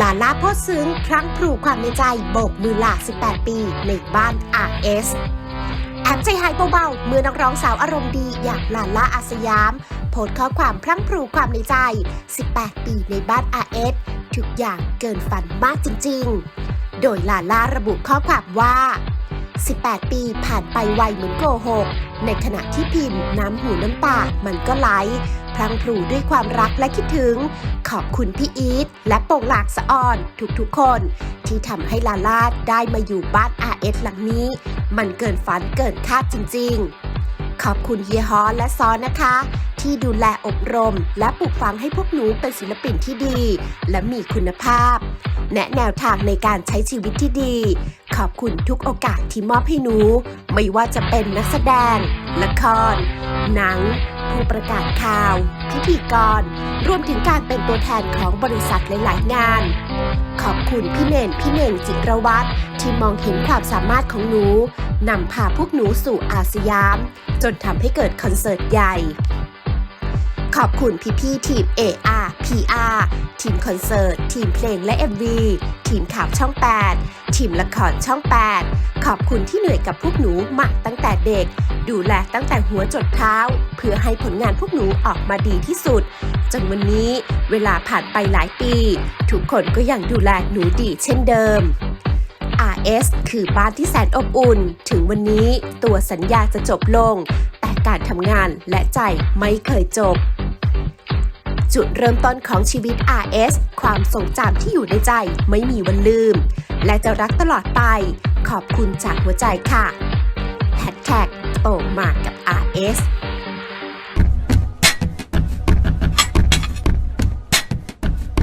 ลาล่าโพสต์ซึ้งพลั้งพรูความในใจโบกมือลา 18 ปี ในบ้าน RS แอบใจหายเบาๆเมื่อนักร้องสาวอารมณ์ดีอย่างลาล่าอาสยาม โพสข้อความพลั้งพรูความในใจ 18 ปีในบ้าน RS ทุกอย่างเกินฝันมากจริงๆ โดยลาล่าระบุข้อความว่า 18 ปีผ่านไปไวเหมือนโกหก ในขณะที่พิมพ์น้ำหูน้ำตา มันก็ไหล พลังพรูด้วยความรักและคิดถึง ขอบคุณพี่อีทและโป่งหลากสะออน ทุกๆคน ที่ทำให้ลาลาได้มาอยู่บ้าน RS หลังนี้ มันเกินฝันเกินคาดจริง ๆ ขอบคุณเฮียฮอและซอนนะคะ ที่ดูแลอบรม และปลูกฝังให้พวกหนูเป็นศิลปินที่ดี และมีคุณภาพ แนะแนวทางในการใช้ชีวิตที่ดี ขอบคุณทุกโอกาสที่มอบให้หนู ไม่ว่าจะเป็นนักแสดง ละคร หนัง ผู้ประกาศข่าว พิธีกร รวมถึงการเป็นตัวแทนของบริษัทหลายๆ งาน ขอบคุณพี่เน่นพี่เน่งจิรวัตรที่มองเห็นความสามารถของหนูนำพาพวกหนูสู่อาสยาม จนทำให้เกิดคอนเสิร์ตใหญ่ ขอบคุณพี่ๆทีม AR ทีมคอนเสิร์ต ทีมเพลงและ MV ทีมข่าวช่อง 8 ทีมละครช่อง 8 ขอบคุณที่เหนื่อยกับพวกหนูมาตั้งแต่เด็ก ดูแลตั้งแต่หัวจดเท้า เพื่อให้ผลงานพวกหนูออกมาดีที่สุด จนวันนี้เวลาผ่านไปหลายปี ทุกคนก็ยังดูแลหนูดีเช่นเดิม RS คือบ้านที่แสนอบอุ่น ถึงวันนี้ตัวสัญญาจะจบลง แต่การทำงานและใจไม่เคยจบ จุดเริ่มต้นของชีวิต RS ความทรงจำที่อยู่ในใจไม่มีวันลืม และจะรักตลอดไป ขอบคุณจากหัวใจค่ะแฮชแท็กโตมากับ RS